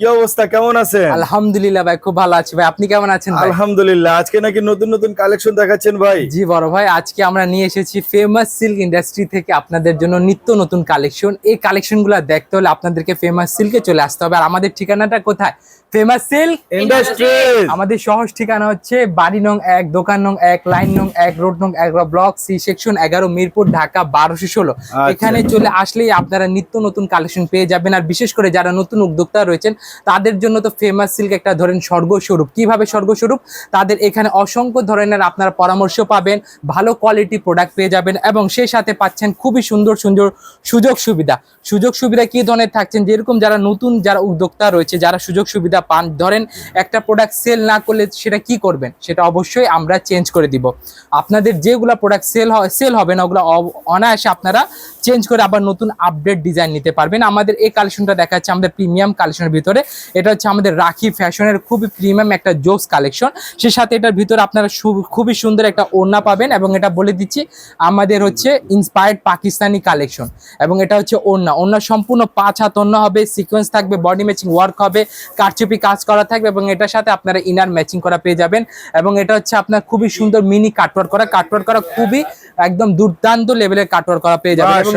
কি অবস্থা? কেমন আছেন? আলহামদুলিল্লাহ ভাই খুব ভালো আছি ভাই। আপনি কেমন আছেন আলহামদুলিল্লাহ। আজকে নাকি নতুন নতুন কালেকশন দেখাচ্ছেন ভাই? জি বড় ভাই আজকে আমরা নিয়ে এসেছি ফেমাস সিল্ক ইন্ডাস্ট্রি থেকে আপনাদের জন্য নিত্য নতুন কালেকশন এই কালেকশনগুলো দেখতে হলে আপনাদেরকে ফেমাস সিল্কে চলে আসতে হবে। আর আমাদের ঠিকানাটা কোথায়? ফেমাস সিল্ক ইন্ডাস্ট্রিজ আমাদের সহজ ঠিকানা হচ্ছে বাড়ি নং এক দোকান নং এক লাইন নং এক রোড নং এগারো ব্লক সি সেকশন এগারো মিরপুর ঢাকা বারোশো ষোলো। এখানে চলে আসলেই আপনারা নিত্য নতুন কালেকশন পেয়ে যাবেন। আর বিশেষ করে যারা নতুন উদ্যোক্তা রয়েছেন তাদের জন্য তো ফেমাস সিল্ক একটা ধরেন স্বর্গস্বরূপ। কীভাবে স্বর্গস্বরূপ? তাদের এখানে অসংখ্য ধরনের আপনারা পরামর্শ পাবেন, ভালো কোয়ালিটি প্রোডাক্ট পেয়ে যাবেন এবং সেই সাথে পাচ্ছেন খুবই সুন্দর সুন্দর সুযোগ সুবিধা। সুযোগ সুবিধা কি ধরনের থাকছেন? যেরকম যারা নতুন, যারা উদ্যোক্তা রয়েছে, যারা সুযোগ সুবিধা পান, ধরেন একটা প্রোডাক্ট সেল না করলে সেটা কি করবেন? সেটা অবশ্যই আমরা চেঞ্জ করে দিব। আপনাদের যেগুলো প্রোডাক্ট সেল হয় সেল হবে না, ওগুলো অনায়াসে আপনারা চেঞ্জ করে আবার নতুন আপডেট ডিজাইন নিতে পারবেন। আমাদের এই কালেকশনটা দেখাচ্ছে আমাদের প্রিমিয়াম কালেকশনের ভিতরে। এটা হচ্ছে আমাদের রাখি ফ্যাশনের খুবই প্রিমিয়াম একটা জোস কালেকশন সে সাথে এটার ভিতরে আপনারা খুবই সুন্দর একটা ওড়না পাবেন এবং এটা বলে দিচ্ছি আমাদের হচ্ছে ইন্সপায়ার্ড পাকিস্তানি কালেকশন এবং এটা হচ্ছে ওড়না। ওড়না সম্পূর্ণ পাঁচ হাত ওড়না হবে সিকোয়েন্স থাকবে বডি ম্যাচিং ওয়ার্ক হবে কারচুপি কাজ করা থাকবে এবং এটার সাথে আপনারা ইনার ম্যাচিং করা পেয়ে যাবেন। এবং এটা হচ্ছে আপনার খুবই সুন্দর মিনি কাটওয়ার্ক করা। কাটওয়ার্ক করা খুবই একদম দুর্দান্ত লেভেলের কাটওয়ার্ক করা পেয়ে যাবেন। এবং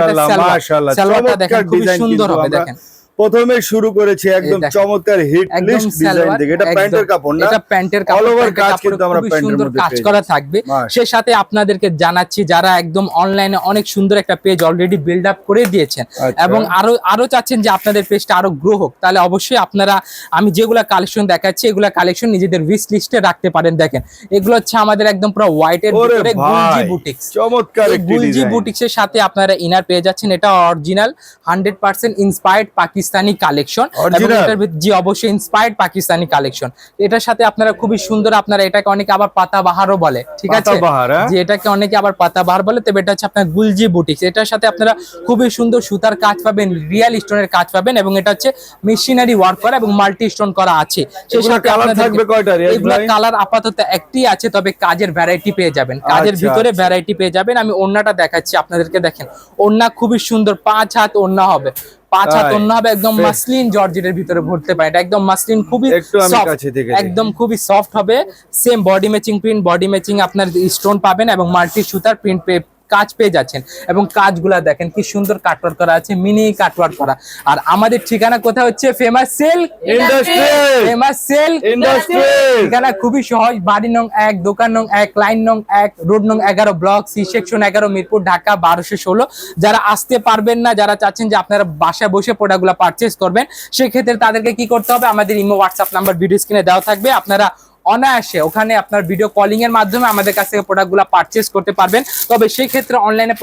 সালোয়ারটা দেখেন খুবই সুন্দর হবে দেখেন। প্রথমে শুরু করেছি একদম চমৎকার হিট লিস্ট ডিজাইন থেকে এটা প্যান্টের কাপড় না? এটা প্যান্টের কাপড় over প্যান্টের কাজ কিন্তু আমরা প্যান্টের মধ্যে কাজ করা থাকবে। মাশাআল্লাহ। সে সাথে আপনাদেরকে জানাচ্ছি যারা একদম অনলাইনে অনেক সুন্দর একটা পেজ অলরেডি বিল্ড আপ করে দিয়েছেন আচ্ছা। এবং আরও আরও চাচ্ছেন যে আপনাদের পেজটা আরও গ্রো হোক তাহলে অবশ্যই আপনারা আমি যেগুলা কালেকশন দেখাচ্ছি এগুলা কালেকশন নিজেদের উইশ লিস্টে রাখতে পারেন। দেখেন এগুলো হচ্ছে আমাদের একদম পুরো হোয়াইটের ওরে ভিতরে গুলজি বুটিক্স চমৎকার গুলজি বুটিক্সের সাথে আপনারা ইনার পেয়ে যাচ্ছেন। এটা original hundred percent inspired Pakistani collection ji অবশ্যই ইন্সপায়ার্ড পাকিস্তানি কালেকশন এটার সাথে আপনারা খুবই সুন্দর আপনারা এটাকে অনেকে আবার পাতাবাহারও বলে ঠিক আছে? হ্যাঁ? যে এটাকে অনেকে আবার পাতাবাহার বলে তবে এটা হচ্ছে আপনার গুলজি বুটিক্স এটার সাথে আপনারা খুবই সুন্দর সুতার কাজ পাবেন রিয়েল স্টোনের কাজ পাবেন এবং এটা হচ্ছে মেশিনারি ওয়ার্ক করা এবং মাল্টি স্টোন করা আছে। সেই সাথে এগুলো কালার আপাতত একটি আছে তবে কাজের ভ্যারাইটি পেয়ে যাবেন। কাজের আচ্ছা, ভিতরে আচ্ছা। ভ্যারাইটি পেয়ে যাবেন। আমি ওড়নাটা দেখাচ্ছি আপনাদেরকে দেখেন। ওড়না খুবই সুন্দর পাঁচ হাত ওড়না হবে। পাঁচ হাত? হবে একদম। মাসলিন জর্জেটের ভিতরে ভরতে পারে এটা একদম মাসলিন খুবই। একদম খুবই সফট হবে same body matching print body matching আপনার স্টোন পাবেন এবং মাল্টি সুতার প্রিন্ট কাজ পেয়ে যাচ্ছেন। এবং কাজগুলা দেখেন কি সুন্দর কাটওয়ার্ক করা আছে মিনি কাটওয়ার্ক করা। আর আমাদের ঠিকানা কোথায় হচ্ছে? Famous sale industry famous sale industry ঠিকানা খুবই সহজ। বাড়ি নং এক দোকান নং এক লাইন নং এক রোড নং এগারো ব্লক সি সেকশন এগারো মিরপুর ঢাকা বারোশো ষোলো। যারা আসতে পারবেন না যারা চাচ্ছেন যে আপনারা বাসায় বসে প্রোডাক্টগুলো পারচেস করবেন সেক্ষেত্রে তাদেরকে কি করতে হবে? আমাদের ইমো হোয়াটসঅ্যাপ নাম্বার ভিডিও স্ক্রিনে দেওয়া থাকবে। আপনারা অনায়াসে ওখানে আপনার ভিডিও কলিং এর মাধ্যমে আমাদের কাছ থেকে প্রোডাক্টগুলো পারচেস করতে পারবেন। তবে সেই ক্ষেত্রে অনলাইনে